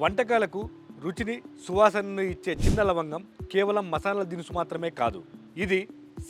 వంటకాలకు రుచిని సువాసనను ఇచ్చే చిన్న లవంగం కేవలం మసాలా దినుసు మాత్రమే కాదు. ఇది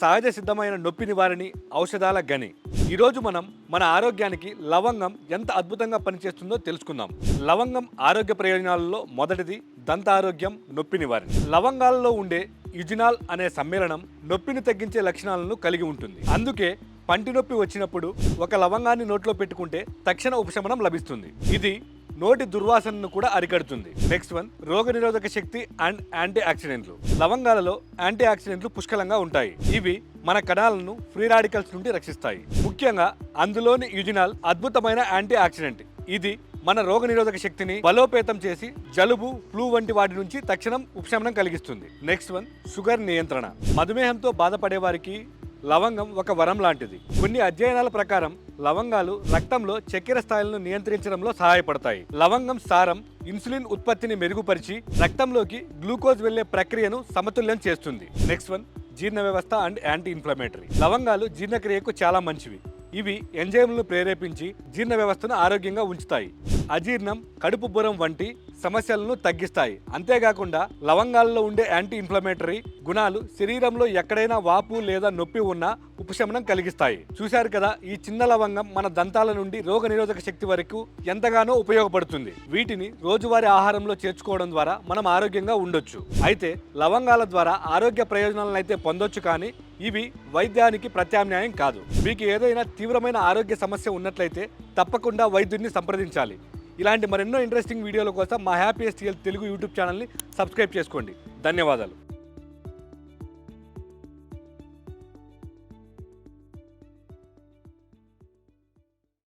సహజ సిద్ధమైన నొప్పి నివారణి ఔషధాల గని. ఈరోజు మనం మన ఆరోగ్యానికి లవంగం ఎంత అద్భుతంగా పనిచేస్తుందో తెలుసుకుందాం. లవంగం ఆరోగ్య ప్రయోజనాలలో మొదటిది దంత ఆరోగ్యం నొప్పి నివారణ. లవంగాలలో ఉండే యుజినాల్ అనే సమ్మేళనం నొప్పిని తగ్గించే లక్షణాలను కలిగి ఉంటుంది. అందుకే పంటి నొప్పి వచ్చినప్పుడు ఒక లవంగాన్ని నోట్లో పెట్టుకుంటే తక్షణ ఉపశమనం లభిస్తుంది. ఇది నోటి దుర్వాసనను కూడా అరికడుతుంది. నెక్స్ట్ వన్ రోగనిరోధక శక్తి అండ్ యాంటీ ఆక్సిడెంట్లు లవంగాలలో యాంటీ ఆక్సిడెంట్లు పుష్కలంగా ఉంటాయి. ఇవి మన కణాలను ఫ్రీ రాడికల్స్ నుండి రక్షిస్తాయి. ముఖ్యంగా అందులోని యుజినాల్ అద్భుతమైన యాంటీ ఆక్సిడెంట్ ఇది మన రోగనిరోధక శక్తిని బలోపేతం చేసి జలుబు ఫ్లూ వంటి వాటి నుంచి తక్షణం ఉపశమనం కలిగిస్తుంది. నెక్స్ట్ వన్ షుగర్ నియంత్రణ. మధుమేహంతో బాధపడే వారికి లవంగం ఒక వరం లాంటిది. కొన్ని అధ్యయనాల ప్రకారం లవంగాలు రక్తంలో చక్కెర స్థాయిలను నియంత్రించడంలో సహాయపడతాయి. లవంగం సారం ఇన్సులిన్ ఉత్పత్తిని మెరుగుపరిచి రక్తంలోకి గ్లూకోజ్ వెళ్ళే ప్రక్రియను సమతుల్యం చేస్తుంది. నెక్స్ట్ వన్ జీర్ణ వ్యవస్థ అండ్ యాంటీ ఇన్ఫ్లమేటరీ లవంగాలు జీర్ణక్రియకు చాలా మంచివి. ఇవి ఎంజైమ్లను ప్రేరేపించి జీర్ణ వ్యవస్థను ఆరోగ్యంగా ఉంచుతాయి. అజీర్ణం కడుపు బురం వంటి సమస్యలను తగ్గిస్తాయి. అంతేకాకుండా లవంగాల్లో ఉండే యాంటీ ఇన్ఫ్లమేటరీ గుణాలు శరీరంలో ఎక్కడైనా వాపు లేదా నొప్పి ఉన్నా ఉపశమనం కలిగిస్తాయి. చూశారు కదా ఈ చిన్న లవంగం మన దంతాల నుండి రోగ నిరోధక శక్తి వరకు ఎంతగానో ఉపయోగపడుతుంది. వీటిని రోజువారీ ఆహారంలో చేర్చుకోవడం ద్వారా మనం ఆరోగ్యంగా ఉండొచ్చు. అయితే లవంగాల ద్వారా ఆరోగ్య ప్రయోజనాలను అయితే పొందొచ్చు కానీ ఇవి వైద్యానికి ప్రత్యామ్నాయం కాదు. మీకు ఏదైనా తీవ్రమైన ఆరోగ్య సమస్య ఉన్నట్లయితే తప్పకుండా వైద్యుడిని సంప్రదించాలి. ఇలాంటి మరెన్నో ఇంట్రెస్టింగ్ వీడియోల కోసం మా హ్యాపీయెస్ట్ హెల్త్ తెలుగు యూట్యూబ్ ఛానల్ని సబ్స్క్రైబ్ చేసుకోండి. ధన్యవాదాలు.